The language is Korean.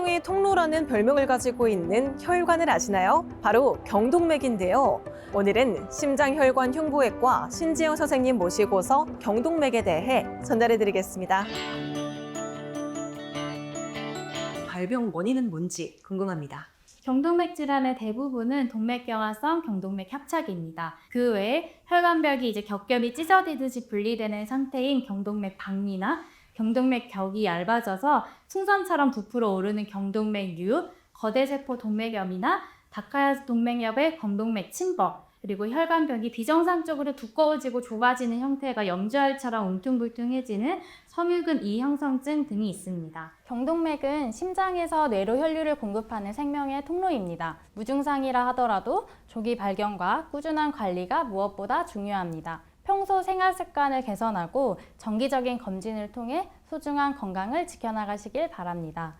생명의 통로라는 별명을 가지고 있는 혈관을 아시나요? 바로 경동맥인데요. 오늘은 심장혈관 흉부외과 신지영 선생님 모시고서 경동맥에 대해 전달해 드리겠습니다. 발병 원인은 뭔지 궁금합니다. 경동맥 질환의 대부분은 동맥경화성 경동맥 협착입니다. 그 외에 혈관벽이 이제 겹겹이 찢어지듯이 분리되는 상태인 경동맥 박리나 경동맥 격이 얇아져서 풍선처럼 부풀어 오르는 경동맥 류, 거대세포 동맥염이나 다카야 동맥염의 경동맥 침범, 그리고 혈관벽이 비정상적으로 두꺼워지고 좁아지는 형태가 염주알처럼 울퉁불퉁해지는 섬유근 이형성증 등이 있습니다. 경동맥은 심장에서 뇌로 혈류를 공급하는 생명의 통로입니다. 무증상이라 하더라도 조기 발견과 꾸준한 관리가 무엇보다 중요합니다. 평소 생활 습관을 개선하고 정기적인 검진을 통해 소중한 건강을 지켜나가시길 바랍니다.